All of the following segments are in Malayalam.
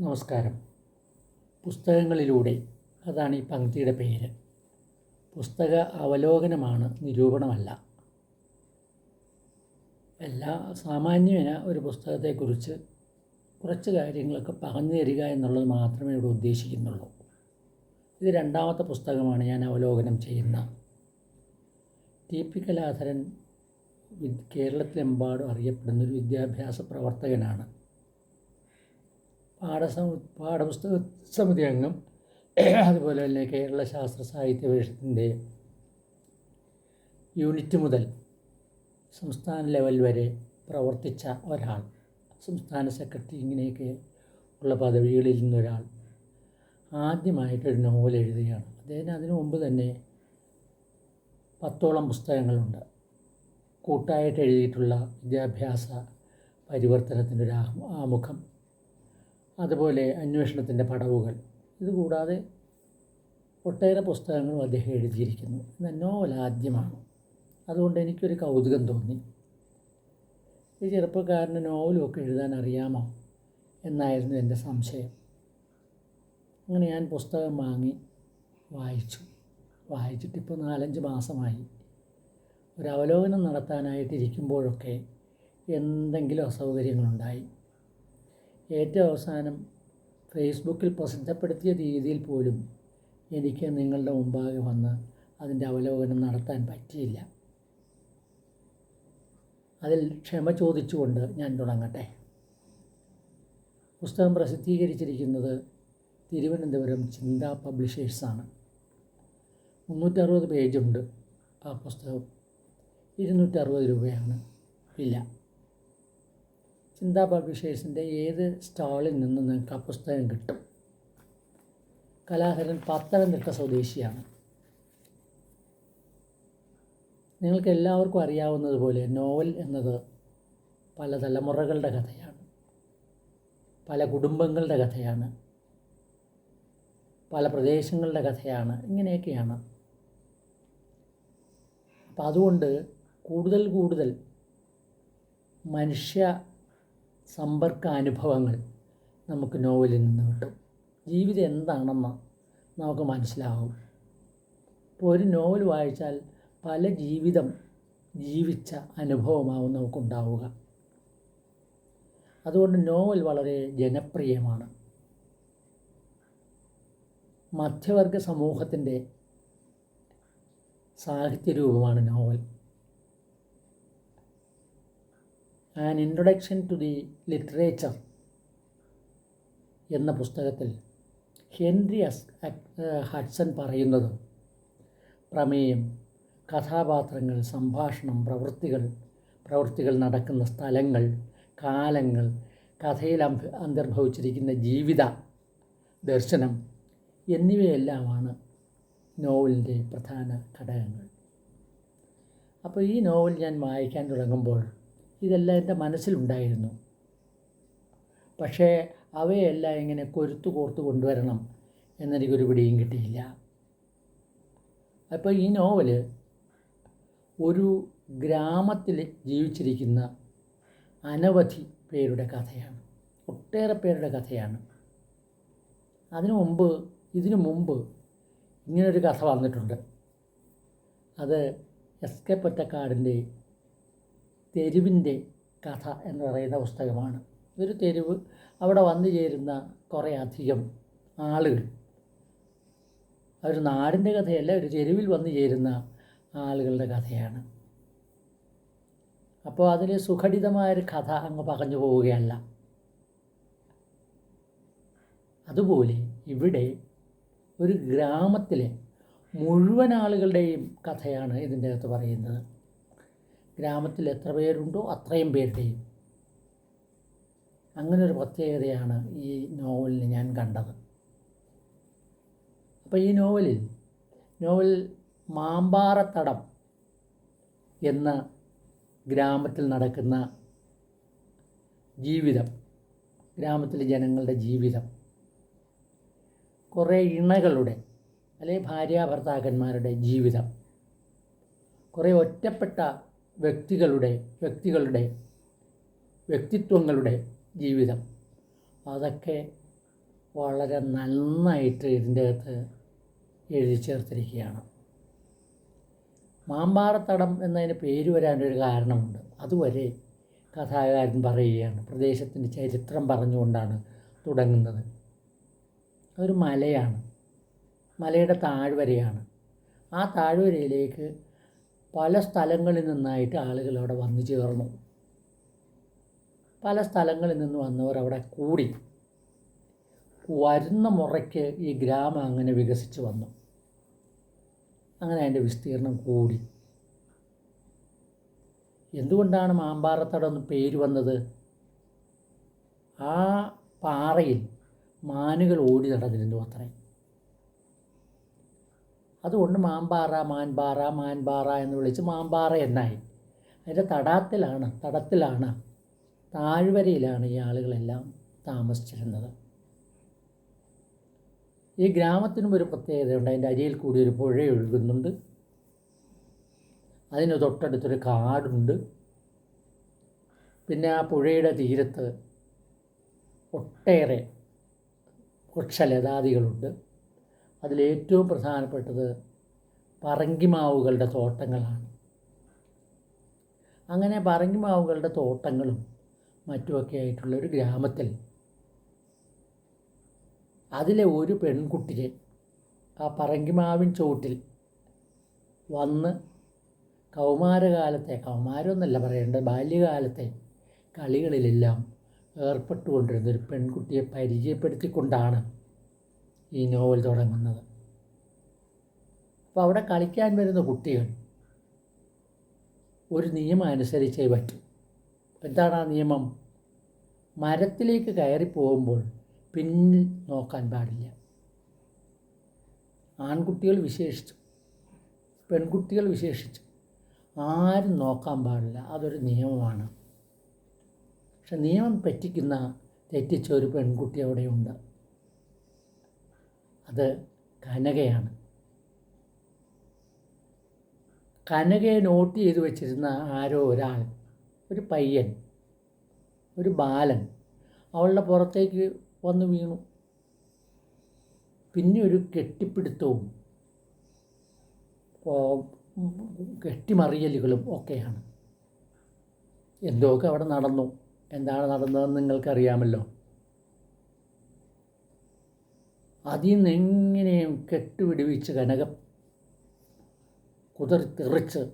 നമസ്കാരം. പുസ്തകങ്ങളിലൂടെ അതാണ് ഈ പങ്ക്തിയുടെ പേര്. പുസ്തക അവലോകനമാണ് നിരൂപണമല്ല. എല്ലാ സാമാന്യന ഒരു പുസ്തകത്തെക്കുറിച്ച് കുറച്ച് കാര്യങ്ങളൊക്കെ പറഞ്ഞു തരിക എന്നുള്ളത് മാത്രമേ ഇവിടെ ഉദ്ദേശിക്കുന്നുള്ളൂ. ഇത് രണ്ടാമത്തെ പുസ്തകമാണ് ഞാൻ അവലോകനം ചെയ്യുന്ന. ടി. പി. കലാധരൻ കേരളത്തിലെമ്പാടും അറിയപ്പെടുന്ന ഒരു വിദ്യാഭ്യാസ പ്രവർത്തകനാണ്. പാഠസമ പാഠപുസ്തക സമിതി അംഗം അതുപോലെ തന്നെ കേരള ശാസ്ത്ര സാഹിത്യ പരിഷത്തിന്റെ യൂണിറ്റ് മുതൽ സംസ്ഥാന ലെവൽ വരെ പ്രവർത്തിച്ച ഒരാൾ സംസ്ഥാന സെക്രട്ടറി ഇങ്ങനെയൊക്കെ ഉള്ള പദവികളിൽ നിന്നൊരാൾ ആദ്യമായിട്ടൊരു നോവൽ എഴുതുകയാണ്. അദ്ദേഹത്തിന് അതിനു മുമ്പ് തന്നെ പത്തോളം പുസ്തകങ്ങളുണ്ട്. കൂട്ടായിട്ട് എഴുതിയിട്ടുള്ള വിദ്യാഭ്യാസ പരിവർത്തനത്തിന്റെ ഒരു ആമുഖം അതുപോലെ അന്വേഷണത്തിന്റെ പടവുകൾ. ഇതുകൂടാതെ ഒട്ടേറെ പുസ്തകങ്ങളും അദ്ദേഹം എഴുതിയിരിക്കുന്നു. എന്നാൽ നോവൽ ആദ്യമാണ് അതുകൊണ്ട് എനിക്കൊരു കൗതുകം തോന്നി. ഈ ചെറുപ്പക്കാരന് നോവലും ഒക്കെ എഴുതാൻ അറിയാമോ? എന്നായിരുന്നു എന്റെ സംശയം. അങ്ങനെ ഞാൻ പുസ്തകം വാങ്ങി വായിച്ചു. വായിച്ചിട്ടിപ്പോൾ നാലഞ്ച് മാസമായി. ഒരു അവലോകനം നടത്താനായിട്ടിരിക്കുമ്പോഴൊക്കെ എന്തെങ്കിലും അസൗകര്യങ്ങളുണ്ടായി. ഏറ്റവും അവസാനം ഫേസ്ബുക്കിൽ പ്രസിദ്ധപ്പെടുത്തിയ രീതിയിൽ പോലും എനിക്ക് നിങ്ങളുടെ മുമ്പാകെ വന്ന് അതിന്റെ അവലോകനം നടത്താൻ പറ്റിയില്ല. അതിൽ ക്ഷമ ചോദിച്ചുകൊണ്ട് ഞാൻ തുടങ്ങട്ടെ. പുസ്തകം പ്രസിദ്ധീകരിച്ചിരിക്കുന്നത് തിരുവനന്തപുരം ചിന്ത പബ്ലിഷേഴ്സാണ് മുന്നൂറ്ററുപത് പേജുണ്ട് ആ പുസ്തകം. ഇരുന്നൂറ്ററുപത് രൂപയാണ് വില. ചിന്ത പബ്ലിഷേഴ്സിന്റെ ഏത് സ്റ്റാളിൽ നിന്നും നിങ്ങൾക്ക് ആ പുസ്തകം കിട്ടും? കലാഹരൻ പത്തനംതിട്ട സ്വദേശിയാണ്. നിങ്ങൾക്ക് എല്ലാവർക്കും അറിയാവുന്നതുപോലെ നോവൽ എന്നത് പല തലമുറകളുടെ കഥയാണ്. പല കുടുംബങ്ങളുടെ കഥയാണ്. പല പ്രദേശങ്ങളുടെ കഥയാണ്. ഇങ്ങനെയൊക്കെയാണ്. അപ്പം അതുകൊണ്ട് കൂടുതൽ കൂടുതൽ മനുഷ്യ സമ്പർക്ക അനുഭവങ്ങൾ നമുക്ക് നോവലിൽ നിന്ന് കിട്ടും. ജീവിതം എന്താണെന്ന് നമുക്ക് മനസ്സിലാവും. ഇപ്പോൾ ഒരു നോവൽ വായിച്ചാൽ പല ജീവിതം ജീവിച്ച അനുഭവമാവും നമുക്കുണ്ടാവുക. അതുകൊണ്ട് നോവൽ വളരെ ജനപ്രിയമാണ്. മധ്യവർഗ സമൂഹത്തിന്റെ സാഹിത്യരൂപമാണ് novel. An introduction to the literature എന്ന പുസ്തകത്തിൽ ഹെൻറി ഹഡ്സൺ പറയുന്നത് പ്രമേയം കഥാപാത്രങ്ങൾ സംഭാഷണം പ്രവൃത്തികൾ പ്രവൃത്തികൾ നടക്കുന്ന സ്ഥലങ്ങൾ കാലങ്ങൾ കഥയിൽ അന്തർഭവിച്ചിരിക്കുന്ന ജീവിത ദർശനം എന്നിവയെല്ലാമാണ് നോവലിന്റെ പ്രധാന ഘടകങ്ങൾ. അപ്പോൾ ഈ നോവൽ ഞാൻ വായിക്കാൻ തുടങ്ങുമ്പോൾ ഇതെല്ലാം എന്റെ മനസ്സിലുണ്ടായിരുന്നു. പക്ഷേ അവയെല്ലാം ഇങ്ങനെ കൊരുത്തു കോർത്ത് കൊണ്ടുവരണം എന്നെനിക്കൊരു പിടിയും കിട്ടിയില്ല. അപ്പോൾ ഈ നോവൽ ഒരു ഗ്രാമത്തിൽ ജീവിച്ചിരിക്കുന്ന അനവധി പേരുടെ കഥയാണ്. ഒട്ടേറെ പേരുടെ കഥയാണ്. അതിനു മുമ്പ് ഇതിനു മുമ്പ് ഇങ്ങനൊരു കഥ വന്നിട്ടുണ്ട്. അത് എസ് കെ പൊറ്റക്കാടിന്റെ തെരുവിന്റെ കഥ എന്ന് പറയുന്ന പുസ്തകമാണ്. ഒരു തെരുവ് അവിടെ വന്നു ചേരുന്ന കുറേ അധികം ആളുകൾ. ഒരു നാടിന്റെ കഥയല്ല ഒരു തെരുവിൽ വന്നു ചേരുന്ന ആളുകളുടെ കഥയാണ്. അപ്പോൾ അതിൽ സുഘടിതമായൊരു കഥ അങ്ങ് പറഞ്ഞു പോവുകയല്ല. അതുപോലെ ഇവിടെ ഒരു ഗ്രാമത്തിലെ മുഴുവൻ ആളുകളുടെയും കഥയാണ് ഇതിന്റെ അകത്ത് പറയുന്നത്. ഗ്രാമത്തിൽ എത്ര പേരുണ്ടോ അത്രയും പേരുടെയും അങ്ങനെ ഒരു പ്രത്യേകതയാണ് ഈ നോവലിൽ ഞാൻ കണ്ടത്. അപ്പോൾ ഈ നോവലിൽ നോവൽ മാമ്പാറത്തടം എന്ന ഗ്രാമത്തിൽ നടക്കുന്ന ജീവിതം ഗ്രാമത്തിലെ ജനങ്ങളുടെ ജീവിതം കുറേ ഇണകളുടെ അല്ലെങ്കിൽ ഭാര്യാഭർത്താക്കന്മാരുടെ ജീവിതം കുറേ ഒറ്റപ്പെട്ട വ്യക്തികളുടെ വ്യക്തികളുടെ വ്യക്തിത്വങ്ങളുടെ ജീവിതം. അതൊക്കെ വളരെ നന്നായിട്ട് ഇതിന്റെ അകത്ത് എഴുതി ചേർത്തിരിക്കുകയാണ്. മാമ്പാറത്തടം എന്നതിന് പേര് വരാനൊരു കാരണമുണ്ട്. അതുവരെ കഥാകാരൻ പറയുകയാണ് പ്രദേശത്തിന്റെ ചരിത്രം പറഞ്ഞുകൊണ്ടാണ് തുടങ്ങുന്നത്. അതൊരു മലയാണ്. മലയുടെ താഴ്വരയാണ്. ആ താഴ്വരയിലേക്ക് പല സ്ഥലങ്ങളിൽ നിന്നായിട്ട് ആളുകൾ അവിടെ വന്നു ചേർന്നു. പല സ്ഥലങ്ങളിൽ നിന്ന് വന്നവർ അവിടെ കൂടി. വരുന്ന മുറയ്ക്ക് ഈ ഗ്രാമം അങ്ങനെ വികസിച്ച് വന്നു. അങ്ങനെ അതിന്റെ വിസ്തീർണം കൂടി. എന്തുകൊണ്ടാണ് മാമ്പാറത്തട എന്ന് പേര് വന്നത്? ആ പാറയിൽ മാനുകൾ ഓടി നടന്നിരുന്നു അത്രേ അതുകൊണ്ട് മാമ്പാറ മാൻപാറ മാൻപാറ എന്ന് വിളിച്ച് മാമ്പാറ എന്നായി. അതിന്റെ തടാത്തിലാണ് തടത്തിലാണ് താഴ്വരയിലാണ് ഈ ആളുകളെല്ലാം താമസിച്ചിരുന്നത്. ഈ ഗ്രാമത്തിനും ഒരു പ്രത്യേകതയുണ്ട്. അതിന്റെ അരിയിൽ കൂടി ഒരു പുഴ ഒഴുകുന്നുണ്ട്. അതിന് തൊട്ടടുത്തൊരു കാടുണ്ട്. പിന്നെ ആ പുഴയുടെ തീരത്ത് ഒട്ടേറെ വൃക്ഷലതാദികളുണ്ട്. അതിലേറ്റവും പ്രധാനപ്പെട്ടത് പറങ്കിമാവുകളുടെ തോട്ടങ്ങളാണ്. അങ്ങനെ പറങ്കിമാവുകളുടെ തോട്ടങ്ങളും മറ്റുമൊക്കെ ആയിട്ടുള്ള ഒരു ഗ്രാമത്തിൽ അതിലെ ഒരു പെൺകുട്ടിയെ ആ പറങ്കിമാവിൻ ചോട്ടിൽ വന്ന് കൗമാരകാലത്തെ കൗമാരമൊന്നല്ല പറയേണ്ടത് ബാല്യകാലത്തെ കളികളിലെല്ലാം ഏർപ്പെട്ടുകൊണ്ടിരുന്ന ഒരു പെൺകുട്ടിയെ പരിചയപ്പെടുത്തിക്കൊണ്ടാണ് ഈ നോവൽ തുടങ്ങുന്നത്. അപ്പോൾ അവിടെ കളിക്കാൻ വരുന്ന കുട്ടികൾ ഒരു നിയമം അനുസരിച്ചേ പറ്റൂ. എന്താണ് ആ നിയമം? മരത്തിലേക്ക് കയറി പോകുമ്പോൾ പിന്നിൽ നോക്കാൻ പാടില്ല. ആൺകുട്ടികൾ വിശേഷിച്ചു പെൺകുട്ടികൾ വിശേഷിച്ചു. ആരും നോക്കാൻ പാടില്ല. അതൊരു നിയമമാണ്. പക്ഷെ നിയമം പറ്റിക്കുന്ന തെറ്റിച്ച ഒരു പെൺകുട്ടി അവിടെയുണ്ട്. അത് കനകയാണ്. കനകയെ നോട്ട് ചെയ്തു വെച്ചിരുന്ന ആരോ ഒരാൾ ഒരു പയ്യൻ ഒരു ബാലൻ അവളുടെ പുറത്തേക്ക് വന്ന് വീണു. പിന്നെ ഒരു കെട്ടിപ്പിടുത്തവും കെട്ടിമറിയലുകളും ഒക്കെയാണ്. എന്തൊക്കെ അവിടെ നടന്നു? എന്താണ് നടന്നതെന്ന് നിങ്ങൾക്കറിയാമല്ലോ? അതിൽ നിന്ന് എങ്ങനെയും കെട്ടുപിടിവിച്ച് കനകം കുതിർത്തെറിച്ച്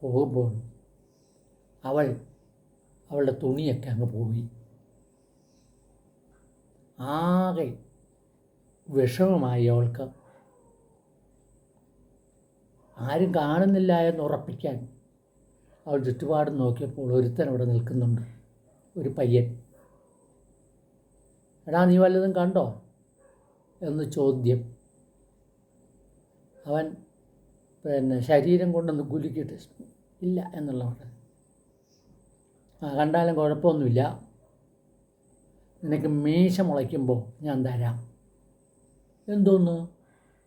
പോകുമ്പോൾ അവൾ അവളുടെ തുണിയൊക്കെ അങ്ങ് പോയി. ആകെ വിഷമമായി അവൾക്ക്. ആരും കാണുന്നില്ല എന്ന് ഉറപ്പിക്കാൻ അവൾ ചുറ്റുപാടും നോക്കിയപ്പോൾ ഒരുത്തൻ അവിടെ നിൽക്കുന്നുണ്ട്. ഒരു പയ്യൻ. എടാ നീ വല്ലതും കണ്ടോ? എന്ന് ചോദ്യം. അവൻ പിന്നെ ശരീരം കൊണ്ടൊന്ന് കുലുക്കിയിട്ട് ഇല്ല എന്നുള്ള ആ കണ്ടാലും കുഴപ്പമൊന്നുമില്ല. നിനക്ക് മീശ മുളയ്ക്കുമ്പോൾ ഞാൻ തരാം. എന്തോന്ന്?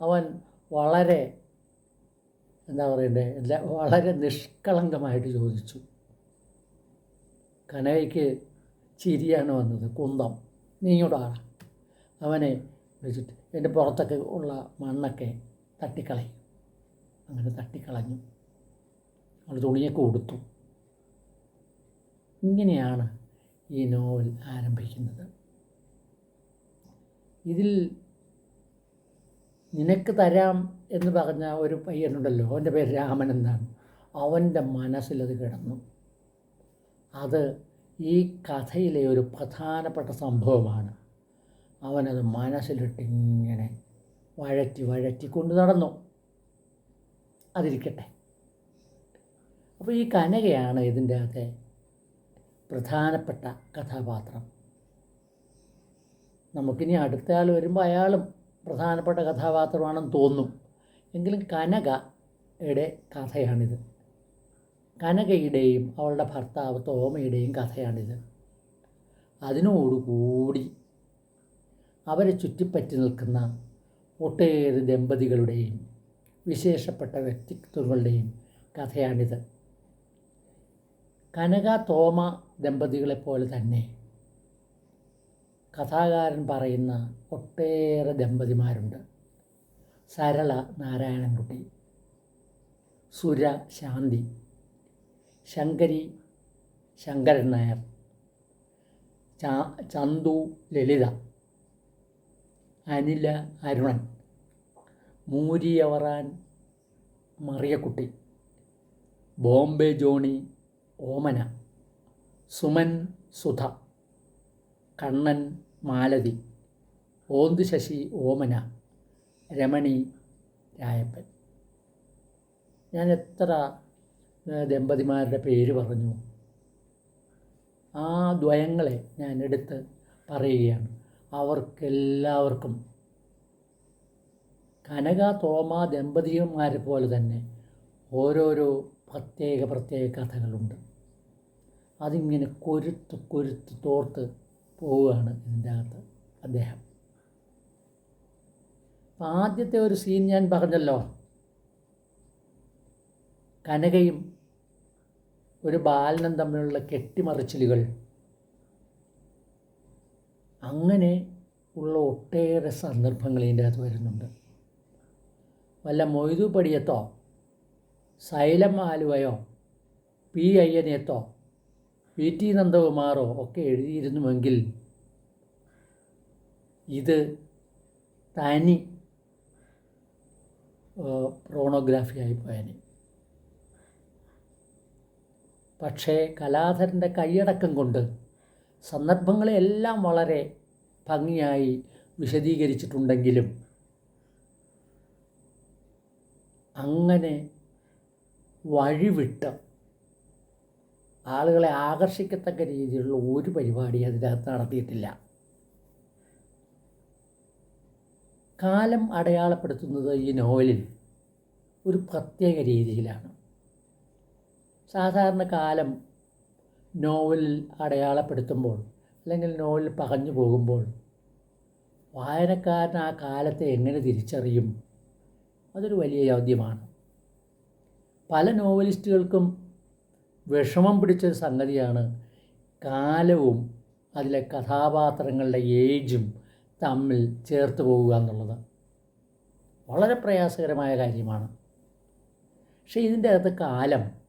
അവൻ വളരെ എന്താ പറയണ്ടേ എല്ലാ വളരെ നിഷ്കളങ്കമായിട്ട് ചോദിച്ചു. കനകയ്ക്ക് ചിരിയാണ് വന്നത് കുന്തം. നീ അവനെ വിളിച്ചിട്ട് അതിന്റെ പുറത്തൊക്കെ ഉള്ള മണ്ണൊക്കെ തട്ടിക്കളയും. അങ്ങനെ തട്ടിക്കളഞ്ഞു. അവൾ തുണിയൊക്കെ ഉടുത്തു. ഇങ്ങനെയാണ് ഈ നോവൽ ആരംഭിക്കുന്നത്. ഇതിൽ നിനക്ക് തരാം എന്ന് പറഞ്ഞ ഒരു പയ്യനുണ്ടല്ലോ അവന്റെ പേര് രാമൻ എന്നാണ്. അവന്റെ മനസ്സിലത് കിടന്നു. അത് ഈ കഥയിലെ ഒരു പ്രധാനപ്പെട്ട സംഭവമാണ്. അവനത് മനസ്സിലിട്ട് ഇങ്ങനെ വഴറ്റി വഴറ്റി കൊണ്ട് നടന്നു. അതിരിക്കട്ടെ. അപ്പോൾ ഈ കനകയാണ് ഇതിന്റെ അകത്തെ പ്രധാനപ്പെട്ട കഥാപാത്രം. നമുക്കിനി അടുത്ത ആൾ വരുമ്പോൾ അയാളും പ്രധാനപ്പെട്ട കഥാപാത്രമാണെന്ന് തോന്നും. എങ്കിലും കനകയുടെ കഥയാണിത്. കനകയുടെയും അവളുടെ ഭർത്താവ് തോമയുടെയും കഥയാണിത്. അതിനോടുകൂടി അവരെ ചുറ്റിപ്പറ്റി നിൽക്കുന്ന ഒട്ടേറെ ദമ്പതികളുടെയും വിശേഷപ്പെട്ട വ്യക്തിത്വങ്ങളുടെയും കഥയാണിത്. കനക തോമ ദമ്പതികളെപ്പോലെ തന്നെ കഥാകാരൻ പറയുന്ന ഒട്ടേറെ ദമ്പതിമാരുണ്ട്. സരള നാരായണൻകുട്ടി സുര ശാന്തി ശങ്കരി ശങ്കരൻ നായർ ചന്തു ലളിത അനില അരുണൻ മൂരിയവറാൻ മറിയക്കുട്ടി ബോംബെ ജോണി ഓമന സുമൻ സുധ കണ്ണൻ മാലതി ഓന്ത് ശശി ഓമന രമണി രായപ്പൻ. ഞാൻ എത്ര ദമ്പതിമാരുടെ പേര് പറഞ്ഞു. ആ ദ്വയങ്ങളെ ഞാൻ എടുത്ത് പറയുകയാണ്. അവർക്കെല്ലാവർക്കും. കനക തോമ ദമ്പതിമാരെ പോലെ തന്നെ ഓരോരോ പ്രത്യേക പ്രത്യേക കഥകളുണ്ട്. അതിങ്ങനെ കൊരുത്ത് കൊരുത്ത് തോർത്ത് പോവുകയാണ് ഇതിന്റെ അകത്ത് അദ്ദേഹം. ആദ്യത്തെ ഒരു സീൻ ഞാൻ പറഞ്ഞല്ലോ. കനകയും ഒരു ബാലനും തമ്മിലുള്ള കെട്ടിമറിച്ചിലുകൾ. അങ്ങനെ ഉള്ള ഒട്ടേറെ സന്ദർഭങ്ങൾ ഇതിന്റെ അകത്ത് വരുന്നുണ്ട്. വല്ല മൊയ്തു പടിയത്തോ? സൈലം ആലുവയോ? പി അയ്യനെത്തോ പി ടി നന്ദകുമാറോ ഒക്കെ എഴുതിയിരുന്നുവെങ്കിൽ ഇത് തനി പ്രോണോഗ്രാഫി ആയി പോയനെ. പക്ഷേ കലാധരന്റെ കൈയടക്കം കൊണ്ട് സന്ദർഭങ്ങളെല്ലാം വളരെ ഭംഗിയായി വിശദീകരിച്ചിട്ടുണ്ടെങ്കിലും അങ്ങനെ വഴിവിട്ട് ആളുകളെ ആകർഷിക്കത്തക്ക രീതിയിലുള്ള ഒരു പരിപാടി അതിനകത്ത് നടത്തിയിട്ടില്ല. കാലം അടയാളപ്പെടുത്തുന്നത് ഈ നോവലിൽ ഒരു പ്രത്യേക രീതിയിലാണ്. സാധാരണ കാലം നോവലിൽ അടയാളപ്പെടുത്തുമ്പോൾ അല്ലെങ്കിൽ നോവലിൽ പകഞ്ഞു പോകുമ്പോൾ വായനക്കാരൻ ആ കാലത്തെ എങ്ങനെ തിരിച്ചറിയും? അതൊരു വലിയ ചോദ്യമാണ്. പല നോവലിസ്റ്റുകൾക്കും വിഷമം പിടിച്ചൊരു സംഗതിയാണ് കാലവും അതിലെ കഥാപാത്രങ്ങളുടെ ഏജും തമ്മിൽ ചേർത്ത് പോവുക എന്നുള്ളത്. വളരെ പ്രയാസകരമായ കാര്യമാണ്. പക്ഷേ ഇതിന്റെ അകത്ത് കാലം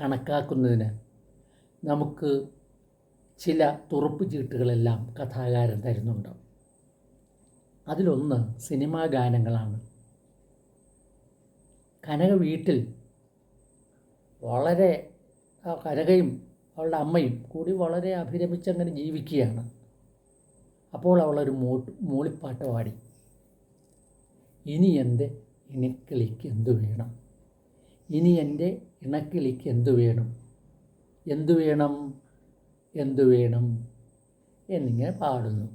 കണക്കാക്കുന്നതിന് നമുക്ക് ചില തുറപ്പ് ചീട്ടുകളെല്ലാം കഥാകാരൻ തരുന്നുണ്ട്. അതിലൊന്ന് സിനിമാ ഗാനങ്ങളാണ്. കനക വീട്ടിൽ വളരെ കനകയും അവളുടെ അമ്മയും കൂടി വളരെ അഭിരമിച്ചങ്ങനെ ജീവിക്കുകയാണ്. അപ്പോൾ അവളൊരു മൂ മൂളിപ്പാട്ട് പാടി. ഇനി എന്റെ ഇണക്കിളിക്ക് എന്തു വേണം? ഇനി എന്റെ ഇണക്കിളിക്ക് എന്തു വേണം? എന്തു വേണം? എന്തു വേണം? എന്നിങ്ങനെ പാടുന്നു.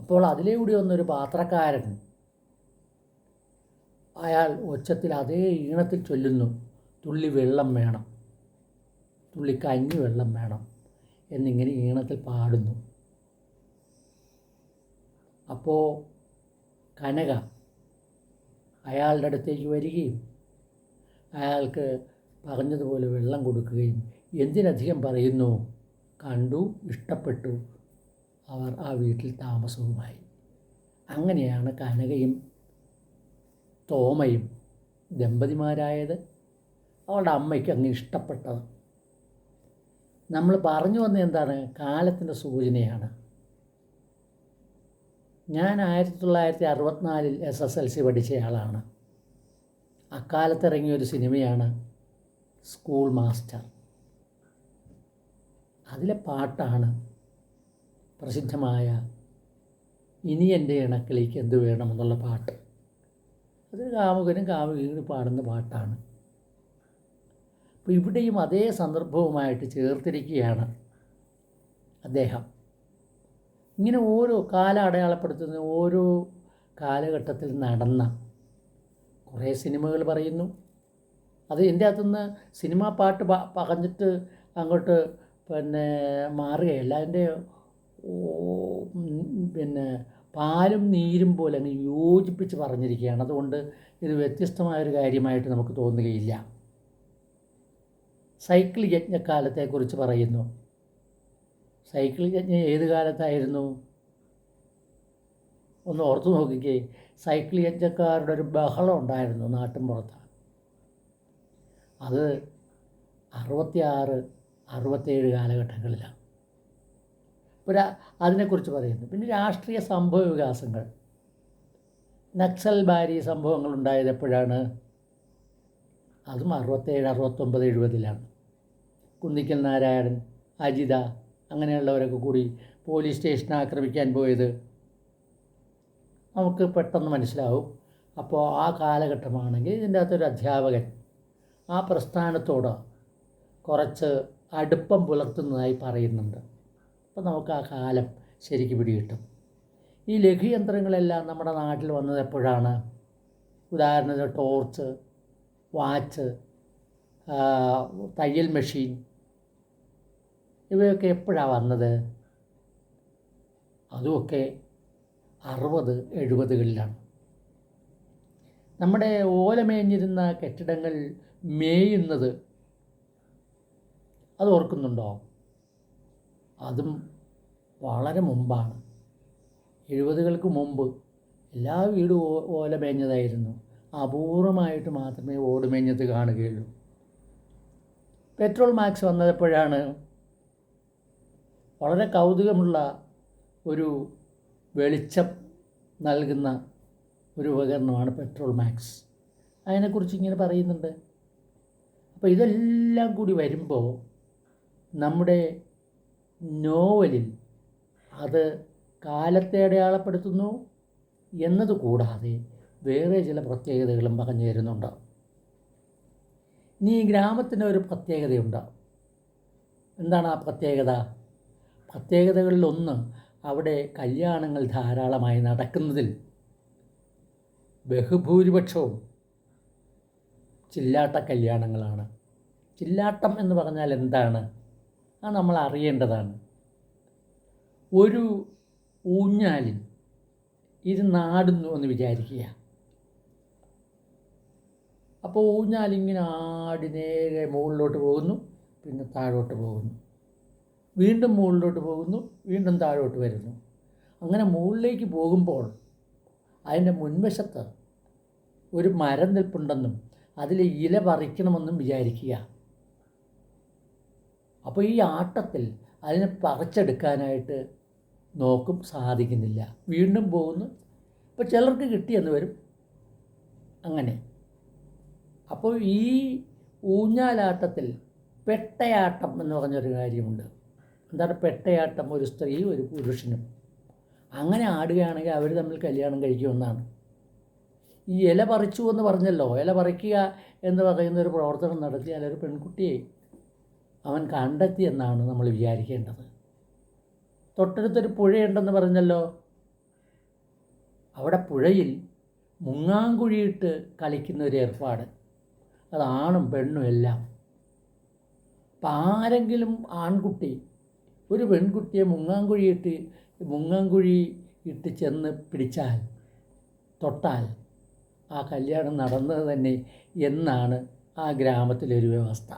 അപ്പോൾ അതിലേ കൂടി വന്നൊരു പാത്രക്കാരൻ അയാൾ ഒച്ചത്തിൽ അതേ ഈണത്തിൽ ചൊല്ലുന്നു തുള്ളി വെള്ളം വേണം. തുള്ളി കഞ്ഞി വെള്ളം വേണം. എന്നിങ്ങനെ ഈണത്തിൽ പാടുന്നു. അപ്പോൾ കനക അയാളുടെ അടുത്തേക്ക് വരികയും അയാൾക്ക് പറഞ്ഞതുപോലെ വെള്ളം കൊടുക്കുകയും എന്തിനധികം പറയുന്നു? കണ്ടു ഇഷ്ടപ്പെട്ടു. അവർ ആ വീട്ടിൽ താമസവുമായി. അങ്ങനെയാണ് കനകയും തോമയും ദമ്പതിമാരായത്. അവളുടെ അമ്മയ്ക്ക് അങ്ങ് ഇഷ്ടപ്പെട്ടത്. നമ്മൾ പറഞ്ഞു വന്നത് എന്താണ്? കാലത്തിന്റെ സൂചനയാണ്. ഞാൻ ആയിരത്തി തൊള്ളായിരത്തി അറുപത്തിനാലിൽ എസ് എസ് എൽ സി പഠിച്ചയാളാണ് അക്കാലത്തിറങ്ങിയൊരു സിനിമയാണ് സ്കൂൾ മാസ്റ്റർ അതിലെ പാട്ടാണ് പ്രസിദ്ധമായ ഇനി എന്റെ ഇണക്കിലേക്ക് എന്ത് വേണമെന്നുള്ള പാട്ട്. അതൊരു കാമുകനും കാമുകനും പാടുന്ന പാട്ടാണ്. അപ്പോൾ ഇവിടെയും അതേ സന്ദർഭവുമായിട്ട് ചേർത്തിരിക്കുകയാണ് അദ്ദേഹം. ഇങ്ങനെ ഓരോ കാല അടയാളപ്പെടുത്തുന്ന ഓരോ കാലഘട്ടത്തിൽ നടന്ന കുറേ സിനിമകൾ പറയുന്നു. അത് എന്റെ അകത്തുനിന്ന് സിനിമാ പാട്ട് പകഞ്ഞിട്ട് അങ്ങോട്ട് പിന്നെ മാറുകയല്ല. അതിന്റെ പിന്നെ പാലും നീരും പോലെ അങ്ങ് യോജിപ്പിച്ച് പറഞ്ഞിരിക്കുകയാണ്. അതുകൊണ്ട് ഇത് വ്യത്യസ്തമായൊരു കാര്യമായിട്ട് നമുക്ക് തോന്നുകയില്ല. സൈക്കിൾ യജ്ഞക്കാലത്തെക്കുറിച്ച് പറയുന്നു. സൈക്കിൾ യജ്ഞം ഏത് കാലത്തായിരുന്നു? ഒന്ന് ഓർത്തു നോക്കിക്കേ. സൈക്കിൾ യജ്ഞക്കാരുടെ ഒരു ബഹളം ഉണ്ടായിരുന്നു നാട്ടിൻ പുറത്ത്. അത് അറുപത്തിയാറ് അറുപത്തേഴ് കാലഘട്ടങ്ങളിലാണ്. ഒരു അതിനെക്കുറിച്ച് പറയുന്നു. പിന്നെ രാഷ്ട്രീയ സംഭവ വികാസങ്ങൾ. നക്സൽ ബാരി സംഭവങ്ങൾ ഉണ്ടായത് എപ്പോഴാണ്? അതും അറുപത്തേഴ് അറുപത്തൊമ്പത് എഴുപതിലാണ്. കുന്നിക്കൽ നാരായണൻ അജിത അങ്ങനെയുള്ളവരൊക്കെ കൂടി പോലീസ് സ്റ്റേഷൻ ആക്രമിക്കാൻ പോയത്. നമുക്ക് പെട്ടെന്ന് മനസ്സിലാവും. അപ്പോൾ ആ കാലഘട്ടമാണെങ്കിൽ ഇതിന്റെ അകത്തൊരു അധ്യാപകൻ ആ പ്രസ്ഥാനത്തോട് കുറച്ച് അടുപ്പം പുലർത്തുന്നതായി പറയുന്നുണ്ട്. അപ്പോൾ നമുക്ക് ആ കാലം ശരിക്ക് പിടികിട്ടും. ഈ ലഘുയന്ത്രങ്ങളെല്ലാം നമ്മുടെ നാട്ടിൽ വന്നത് എപ്പോഴാണ്? ഉദാഹരണത്തിന് ടോർച്ച് വാച്ച് തയ്യൽ മെഷീൻ ഇവയൊക്കെ എപ്പോഴാണ് വന്നത്? അതുമൊക്കെ അറുപത് എഴുപതുകളിലാണ്. നമ്മുടെ ഓലമേഞ്ഞിരുന്ന കെട്ടിടങ്ങൾ മേയുന്നത് അത് ഓർക്കുന്നുണ്ടോ? അതും വളരെ മുമ്പാണ്. എഴുപതുകൾക്ക് മുമ്പ് എല്ലാ വീടും ഓല മേഞ്ഞതായിരുന്നു അപൂർവമായിട്ട് മാത്രമേ ഓട് മേഞ്ഞത് കാണുകയുള്ളൂ. പെട്രോൾ മാക്സ് വന്നപ്പോഴാണ് വളരെ കൗതുകമുള്ള ഒരു വെളിച്ചം നൽകുന്ന ഒരു ഉപകരണമാണ് പെട്രോൾ മാക്സ്. അതിനെക്കുറിച്ച് ഇങ്ങനെ പറയുന്നുണ്ട്. അപ്പോൾ ഇതെല്ലാം കൂടി വരുമ്പോൾ നമ്മുടെ നോവലിൽ അത് കാലത്തെ അടയാളപ്പെടുത്തുന്നു എന്നത് കൂടാതെ വേറെ ചില പ്രത്യേകതകളും പറഞ്ഞു തരുന്നുണ്ട്. ഇനി ഗ്രാമത്തിന് ഒരു പ്രത്യേകതയുണ്ട്. എന്താണ് ആ പ്രത്യേകത? പ്രത്യേകതകളിലൊന്ന് അവിടെ കല്യാണങ്ങൾ ധാരാളമായി നടക്കുന്നതിൽ ബഹുഭൂരിപക്ഷവും ചില്ലാട്ട കല്യാണങ്ങളാണ്. ചില്ലാട്ടം എന്ന് പറഞ്ഞാൽ എന്താണ്? അത് നമ്മൾ അറിയേണ്ടതാണ്. ഒരു ഊഞ്ഞാലിൽ ഇരുന്നാടുന്നു എന്ന് വിചാരിക്കുക. അപ്പോൾ ഊഞ്ഞാലിങ്ങനെ ആടി നേരെ മുകളിലോട്ട് പോകുന്നു പിന്നെ താഴോട്ട് പോകുന്നു. വീണ്ടും മുകളിലോട്ട് പോകുന്നു വീണ്ടും താഴോട്ട് വരുന്നു. അങ്ങനെ മുകളിലേക്ക് പോകുമ്പോൾ അതിന്റെ മുൻവശത്ത് ഒരു മരം നിൽപ്പുണ്ടെന്നും അതിൽ ഇല പറിക്കണമെന്നും വിചാരിക്കുക. അപ്പോൾ ഈ ആട്ടത്തിൽ അതിനെ പറിച്ചെടുക്കാനായിട്ട് നോക്കും സാധിക്കുന്നില്ല. വീണ്ടും പോകുന്നു അപ്പോൾ ചിലർക്ക് കിട്ടിയെന്ന് വരും. അങ്ങനെ. അപ്പോൾ ഈ ഊഞ്ഞാലാട്ടത്തിൽ പെട്ടയാട്ടം എന്ന് പറഞ്ഞൊരു കാര്യമുണ്ട്. എന്താണ് പെട്ടയാട്ടം? ഒരു സ്ത്രീ ഒരു പുരുഷനും. അങ്ങനെ ആടുകയാണെങ്കിൽ അവർ തമ്മിൽ കല്യാണം കഴിക്കുമെന്നാണ്. ഈ ഇല പറിച്ചു എന്ന് പറഞ്ഞല്ലോ. ഇല പറിക്കുക എന്ന് പറയുന്ന ഒരു പ്രവർത്തനം നടത്തിയാൽ ഒരു പെൺകുട്ടിയെ അവൻ കണ്ടെത്തി എന്നാണ് നമ്മൾ വിചാരിക്കേണ്ടത്. തൊട്ടടുത്തൊരു പുഴയുണ്ടെന്ന് പറഞ്ഞല്ലോ. അവിടെ പുഴയിൽ മുങ്ങാങ്കുഴിയിട്ട് കളിക്കുന്ന ഒരു ഏർപ്പാട്. അത് ആണും പെണ്ണും എല്ലാം. അപ്പം ആരെങ്കിലും ആൺകുട്ടി ഒരു പെൺകുട്ടിയെ മുങ്ങാങ്കുഴിയിട്ട് മുങ്ങാങ്കുഴി ഇട്ട് ചെന്ന് പിടിച്ചാൽ തൊട്ടാൽ ആ കല്യാണം നടന്നത് തന്നെ എന്നാണ് ആ ഗ്രാമത്തിലൊരു വ്യവസ്ഥ.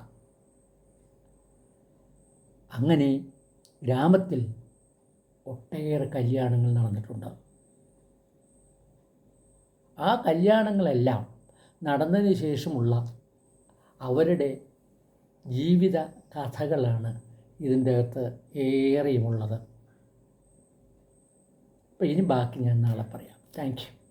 അങ്ങനെ ഗ്രാമത്തിൽ ഒട്ടേറെ കല്യാണങ്ങൾ നടന്നിട്ടുണ്ട്. ആ കല്യാണങ്ങളെല്ലാം നടന്നതിന് ശേഷമുള്ള അവരുടെ ജീവിത കഥകളാണ് ഇതിന്റെ അകത്ത് ഏറെയുമുള്ളത്. അപ്പോൾ ഇനി ബാക്കി ഞാൻ നാളെ പറയാം. Thank you.